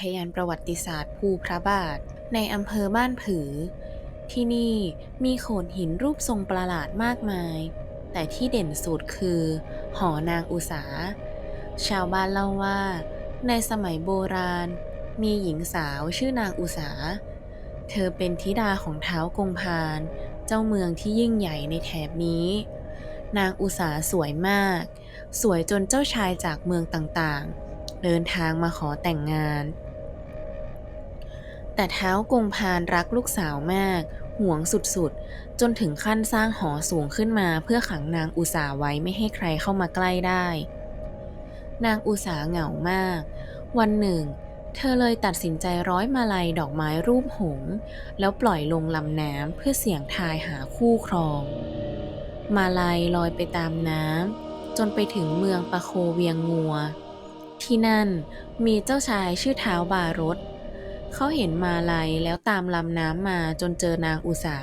ทยานประวัติศาสตร์ภูพระบาท ในอำเภอบ้านผือ ที่นี่มีโขดหินรูปทรงประหลาดมากมาย แต่ที่เด่นสุดคือ หอนางอุสา ชาวบ้านเล่าว่า ในสมัยโบราณ มีหญิงสาวชื่อนางอุสา เธอเป็นธิดาของเท้ากงพาน เจ้าเมืองที่ยิ่งใหญ่ในแถบนี้ นางอุสาสวยมาก สวยจนเจ้าชายจากเมืองต่างๆเดินทางมาขอแต่งงาน แต่เท้ากงพานรักลูกสาวมาก ห่วงสุดๆ จนถึงขั้นสร้างหอสูงขึ้นมาเพื่อขังนางอุสาไว้ไม่ให้ใครเข้ามาใกล้ได้ นางอุสาเหงามาก วันหนึ่ง เธอเลยตัดสินใจร้อยมาลัยดอกไม้รูปหงส์แล้วปล่อยลงลำน้ำเพื่อเสี่ยงทายหาคู่ครอง มาลัยลอยไปตามน้ำจนไปถึงเมืองปะโคเวียงงัว ที่นั่นมีเจ้าชายชื่อเท้าบารถ เขาเห็นมาลัยแล้วตามลำน้ำมาจนเจอนางอุสา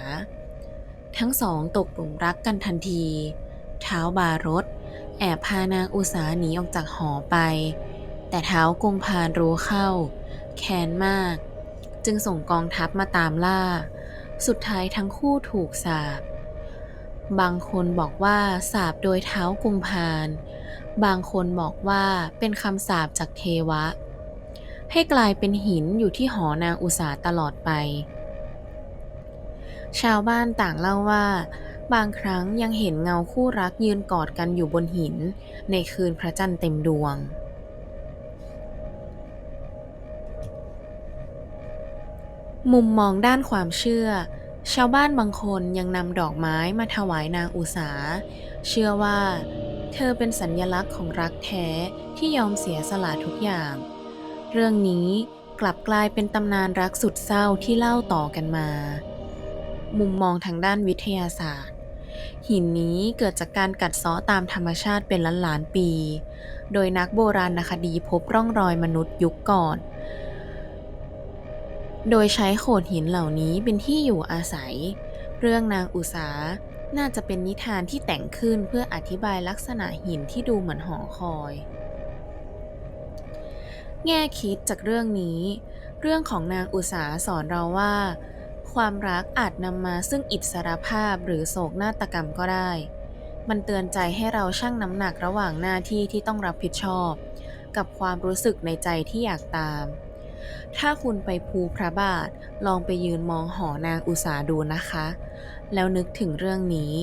ทั้งสองตกหลุมรักกันทันที เท้าบารถแอบพานางอุสาหนีออกจากหอไป แต่เท้ากงพานรู้เข้า แค้นมาก จึงส่งกองทัพมาตามล่า สุดท้ายทั้งคู่ถูกสาปบางคนบอกว่าสาปโดยเท้ากุงพาน บางคนบอกว่าเป็นคำสาปจากเทวะ ให้กลายเป็นหินอยู่ที่หอนางอุสาตลอดไป ชาวบ้านต่างเล่าว่า บางครั้งยังเห็นเงาคู่รักยืนกอดกันอยู่บนหิน ในคืนพระจันทร์เต็มดวง มุมมองด้านความเชื่อ ชาวบ้านบางคนยังนำดอกไม้มาถวายนางอุสาเชื่อว่าเธอเป็นสัญญลักษณ์ของรักแท้ที่ยอมเสียสละทุกอย่าง เรื่องนี้กลับกลายเป็นตำนานรักสุดเศร้าที่เล่าต่อกันมา มุมมองทางด้านวิทยาศาสตร์ หินนี้เกิดจากการกัดเซาะตามธรรมชาติเป็นล้านล้านปี โดยนักโบราณคดีพบร่องรอยมนุษย์ยุคก่อน โดยใช้โขดหินเหล่านี้เป็นที่อยู่อาศัย เรื่องนางอุสาน่าจะเป็นนิทานที่แต่งขึ้นเพื่ออธิบายลักษณะหินที่ดูเหมือนหอคอย แง่คิดจากเรื่องนี้ เรื่องของนางอุสาสอนเราว่า ความรักอาจนำมาซึ่งอิสรภาพหรือโศกนาฏกรรมก็ได้ มันเตือนใจให้เราชั่งน้ำหนักระหว่างหน้าที่ที่ต้องรับผิดชอบ กับความรู้สึกในใจที่อยากตาม ถ้าคุณไปภูพระบาทลองไปยืนมองหอนางอุสาดูนะคะ แล้วนึกถึงเรื่องนี้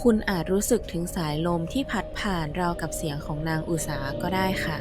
คุณอาจรู้สึกถึงสายลมที่พัดผ่านราวกับเสียงของนางอุสาก็ได้ค่ะ